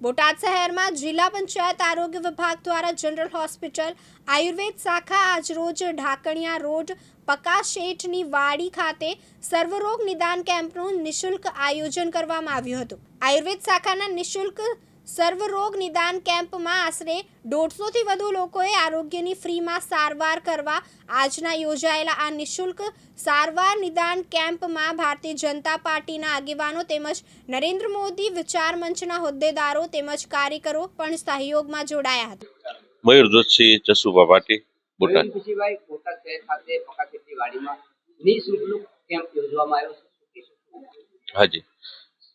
બોટાદ શહેરમાં જિલ્લા પંચાયત આરોગ્ય વિભાગ દ્વારા જનરલ હોસ્પિટલ, આયુર્વેદ શાખા આજરોજ ઢાકણિયા રોડ પકા શેઠની વાડી ખાતે સર્વરોગ નિદાન કેમ્પનું નિઃશુલ્ક આયોજન કરવામાં આવ્યું હતું. આયુર્વેદ શાખાના નિશુલ્ક સર્વરોગ નિદાન કેમ્પમાં આશરે દોઢસોથી વધુ લોકોએ આરોગ્યની ફ્રીમાં સારવાર કરવા આજના યોજાયેલા આ નિશુલ્ક સારવાર નિદાન કેમ્પમાં ભારતીય જનતા પાર્ટીના આગેવાનો તેમજ નરેન્દ્ર મોદી વિચાર મંચના હોદ્દેદારો તેમજ કાર્યકરો પણ સહયોગમાં જોડાયા હતા. મયુર જોશી જસુભા પાટી બોટાદ. બોટાદ શહેર ખાતે પકા વાડીમાં નિઃશુલ્ક કેમ્પ યોજવામાં આવ્યો છે. હાજી.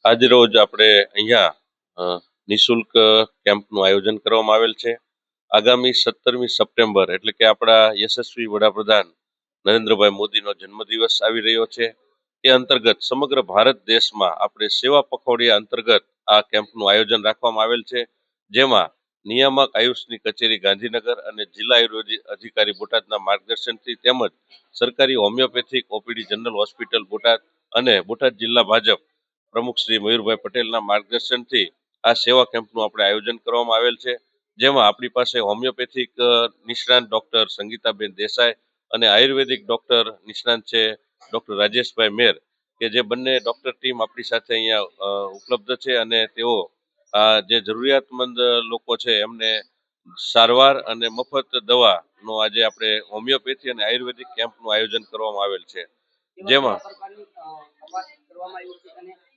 આજ રોજ આપણે અહીંયા નિશુલ્ક કેમ્પનું આયોજન કરવામાં આવેલ છે. આગામી સત્તરમી સપ્ટેમ્બર એટલે કે આપણા યશસ્વી વડાપ્રધાન નરેન્દ્રભાઈ મોદીનો જન્મદિવસ આવી રહ્યો છે. એ અંતર્ગત સમગ્ર ભારત દેશમાં આપણે સેવા પખવાડિયા અંતર્ગત આ કેમ્પનું આયોજન રાખવામાં આવેલ છે. જેમાં નિયામક આયુષની કચેરી ગાંધીનગર અને જિલ્લા આયુર્વેદિક અધિકારી બોટાદના માર્ગદર્શનથી તેમજ સરકારી homeopathic OPD general hospital Botad અને બોટાદ જિલ્લા ભાજપ પ્રમુખ શ્રી મયુરભાઈ પટેલના માર્ગદર્શનથી આ સેવા કેમ્પનું આપણે આયોજન કરવામાં આવેલ છે જેમાં આપણી પાસે હોમિયોપેથિક નિષ્ણાંત ડોક્ટર સંગીતાબેન દેસાઈ અને આયુર્વેદિક ડોક્ટર નિષ્ણાંત છે ડોક્ટર રાજેશભાઈ મેર કે જે બંને ડોક્ટર ટીમ આપણી સાથે અહીંયા ઉપલબ્ધ છે અને તેઓ આ જે જરૂરિયાતમંદ લોકો છે એમને સારવાર અને મફત દવાનો આજે આપણે હોમિયોપેથી અને આયુર્વેદિક કેમ્પનું આયોજન કરવામાં આવેલ છે. જેમાં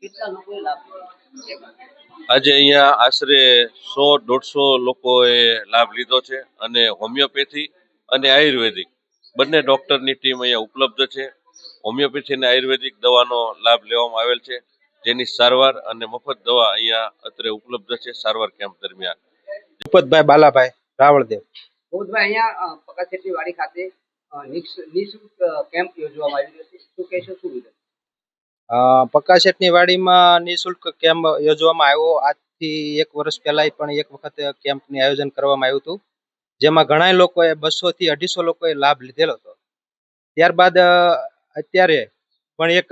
કેટલા લોકોએ લાભ લીધો? આજે અહીંયા આશરે સો દોઢસો લોકોએ લાભ લીધો છે અને હોમિયોપેથી અને આયુર્વેદિક. બંને ડોક્ટરની ટીમ અહીંયા ઉપલબ્ધ છે. હોમિયોપેથી અને આયુર્વેદિક દવાનો લાભ લેવામાં આવેલ છે. જેની સારવાર અને મફત દવા અહીંયા અત્રે ઉપલબ્ધ છે સારવાર કેમ્પ દરમિયાન. ભૂપતભાઈ બાલાભાઈ રાવળદેવ. ભૂપતભાઈ અહીંયા અ, વાડી ખાતે નિઃશુલ્ક કેમ્પ યોજવામાં આવી રહ્યો છે. શું કહેશો શું વિગત? અ, પક્કાશેઠની વાડીમાં નિઃશુલ્ક કેમ્પ યોજવામાં આવ્યો. આજથી એક વર્ષ પહેલા પણ એક વખત કેમ્પનું આયોજન કરવામાં આવ્યું હતું. જેમાં ઘણા લોકોએ બસો થી અઢીસો લોકોએ લાભ લીધેલો હતો. ત્યારબાદ અત્યારે પણ એક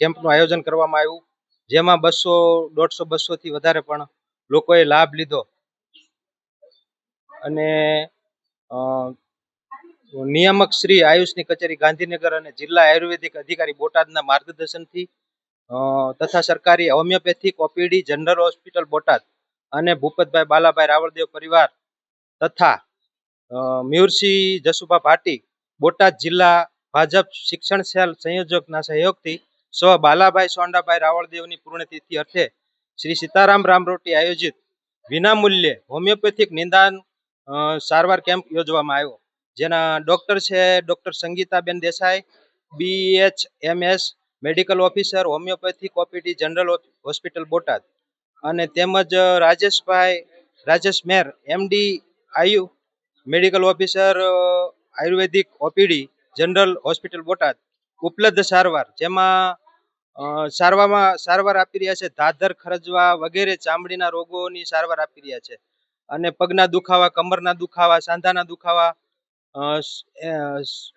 કેમ્પનું આયોજન કરવામાં આવ્યું. જેમાં બસો દોઢસો બસો થી વધારે પણ લોકોએ લાભ લીધો. અને નિયામક શ્રી આયુષની કચેરી ગાંધીનગર અને જિલ્લા આયુર્વેદિક અધિકારી બોટાદના માર્ગદર્શનથી તથા સરકારી homeopathic, OPD, general hospital Botad અને ભૂપતભાઈ બાલાભાઈ રાવળદેવ પરિવાર તથા મ્યુરસિંહ જસુભા ભાટી બોટાદ જિલ્લા ભાજપ શિક્ષણ સેલ સંયોજકના સહયોગથી સ્વ બાલાભાઈ સોંડાભાઈ રાવળદેવની પૂર્ણતિથિ અર્થે શ્રી સીતારામ રામરોટી આયોજિત વિનામૂલ્યે હોમિયોપેથિક નિદાન સારવાર કેમ્પ યોજવામાં આવ્યો. જેના ડોક્ટર છે doctor Sangitaben Desai BH MS medical officer homeopathic OPD general hospital Botad. અને તેમજ, Rajeshbhai, Rajesh Mer MD Ayu medical officer ayurvedic OPD general hospital Botad. ઉપલબ્ધ સારવાર, જેમાં સારવારમાં સારવાર આપી રહ્યા છે. ધાધર, ખરજવા વગેરે ચામડીના રોગોની સારવાર આપી રહ્યા છે. અને પગના દુખાવા, કમરના દુખાવા, સાંધાના દુખાવા અ, સ- અ, સ-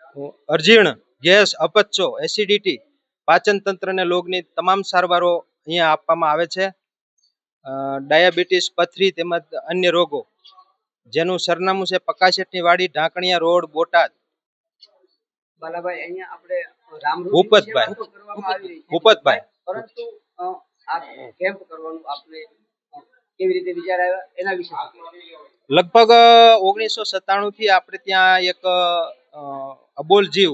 અરજીણ ગેસ અપચો એસિડિટી પાચન તંત્રને લોગની તમામ સારવારો અહીંયા આપવામાં આવે છે ડાયાબિટીસ પથરી તેમજ અન્ય રોગો જેનું સરનામું છે પકાશેટની વાડી ઢાંકણિયા રોડ બોટાદ બાલાભાઈ અહીંયા આપણે રામરૂપી ભૂપતભાઈ. ભૂપતભાઈ. પરંતુ આ કેમ્પ કરવાનું આપને કેવી રીતે વિચાર આવ્યા એના વિશે શું કહેશો? લગભગ ઓગણીસો સત્તાણું થી આપણે ત્યાં એક અબોલ જીવ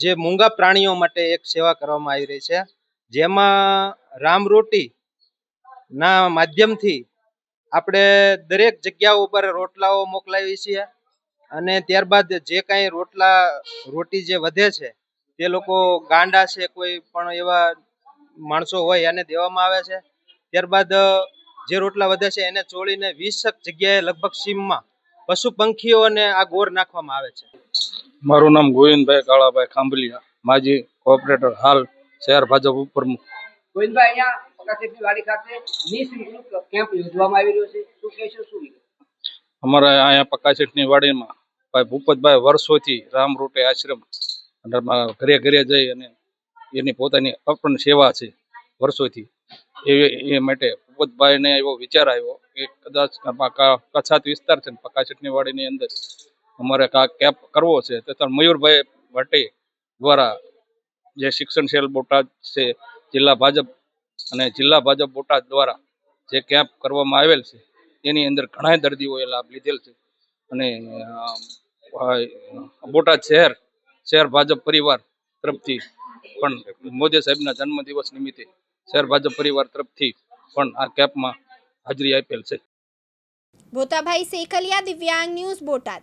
જે મૂંગા પ્રાણીઓ માટે એક સેવા કરવામાં આવી રહી છે. જેમાં રામરોટી ના માધ્યમથી આપણે દરેક જગ્યાઓ ઉપર રોટલાઓ મોકલાવીએ છીએ અને ત્યારબાદ જે કાંઈ રોટલા, રોટી જે વધે છે તે લોકો ગાંડા છે કોઈ પણ એવા માણસો હોય એને દેવામાં આવે છે. ત્યારબાદ જે રોટલા વધે છે એને ચોળીને વીસ જગ્યાએ લગભગ સીમમાં પશુ પંખીઓને આ ગોર નાખવામાં આવે છે. મારું નામ ગોવિંદભાઈ કાળાભાઈ ખાંભલિયા. માજી કોઓપરેટર હાલ શહેર ભાજપ ઉપપ્રમુખ. ગોવિંદભાઈ અહીંયા વાડી ખાતે નિઃશુલ્ક કેમ્પ યોજવામાં આવી રહ્યો છે. શું કહેશો શું અમારા અહીંયા પકાશેઠની વાડીમાં ભાઈ ભૂપતભાઈ વર્ષોથી રામ રૂટે આશ્રમ અને ઘરે ઘરે જઈ અને એની પોતાની અર્પણ સેવા છે વર્ષોથી. એ માટે ભૂપતભાઈને એવો વિચાર આવ્યો કે કદાચ કચ્છાત વિસ્તાર છે ને પકા ચટણી અંદર અમારે કા કેમ્પ કરવો છે તથા મયુરભાઈ ભટ્ટી દ્વારા જે શિક્ષણ સેલ બોટાદ છે, જિલ્લા ભાજપ અને જિલ્લા ભાજપ બોટાદ દ્વારા જે કેમ્પ કરવામાં આવેલ છે, એની અંદર ઘણા દર્દીઓએ લાભ લીધેલ છે. અને બોટાદ શહેર શહેર ભાજપ પરિવાર તરફથી પણ મોદી સાહેબના જન્મદિવસ નિમિત્તે શહેર ભાજપ પરિવાર તરફથી પણ આ કેમ્પમાં હાજરી આપેલ છે. બોટાભાઈ સેકલિયા દિવ્યાંગ ન્યૂઝ બોટાદ.